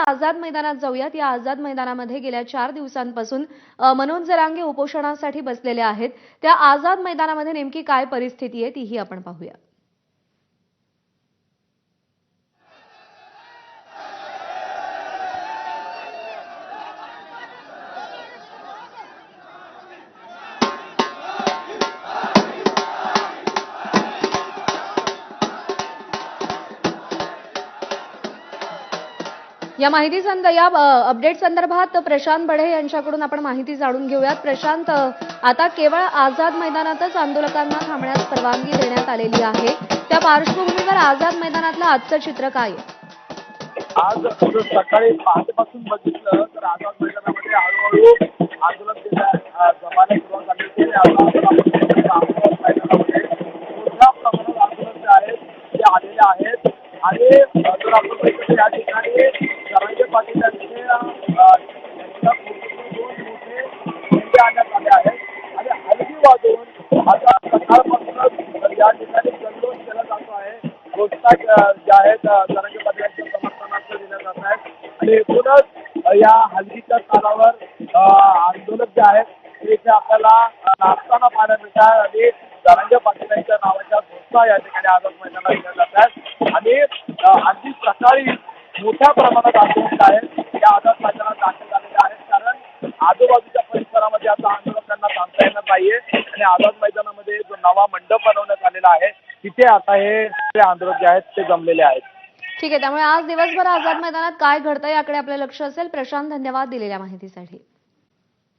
आझाद मैदानात जाऊयात. या आझाद मैदानामध्ये गेल्या चार दिवसांपासून मनोज जरांगे उपोषणासाठी बसलेले आहेत. त्या आझाद मैदानामध्ये नेमकी काय परिस्थिती आहे तीही आपण पाहूया. या माहिती संद या अपडेट संदर्भात प्रशांत बढे यांच्याकडून आपण माहिती जाणून घेऊयात. प्रशांत आता केवळ आझाद मैदानातच आंदोलकांना थांबण्यास परवानगी देण्यात आलेली आहे. त्या पार्श्वभूमीवर आझाद मैदानातलं आजचं चित्र काय आज सकाळी पहाटेपासून बघितलं तर आझाद मैदानामध्ये हळूहळू आंदोलन जमाने सुरुवात झाली होती. आझाद मैदानामध्ये मोठ्या प्रमाणात आंदोलन जे आहेत ते आलेले आहेत. आणि आणि हलगी आता सकाळपासूनच या ठिकाणी जल्लोष केला जातो आहे. घोषणा ज्या आहेत तरंग पदाच्या समर्थनार्थ दिल्या जात आहेत. आणि एकूणच या हल्लीच्या स्थानावर आंदोलक जे आहेत ते इथे आपल्याला नाचताना पाहायला मिळतात आणि तरंग पाटीलांच्या नावाच्या घोषणा या ठिकाणी आझाद मैदानात दिल्या जात आहेत. आणि अगदी सकाळी मोठ्या प्रमाणात आंदोलक आहेत. या आझाद मैदानात दाखल झालेले आजूबाजूच्या परिसरामध्ये आता आंदोलकांना थांबता येणार नाहीये. आणि आझाद मैदानामध्ये जो नवा मंडप बनवण्यात आलेला आहे तिथे आता हे आंदोलक जे आहेत ते जमलेले आहेत. ठीक आहे त्यामुळे आज दिवसभर आझाद मैदानात काय घडतं याकडे आपलं लक्ष असेल. प्रशांत धन्यवाद दिलेल्या माहितीसाठी.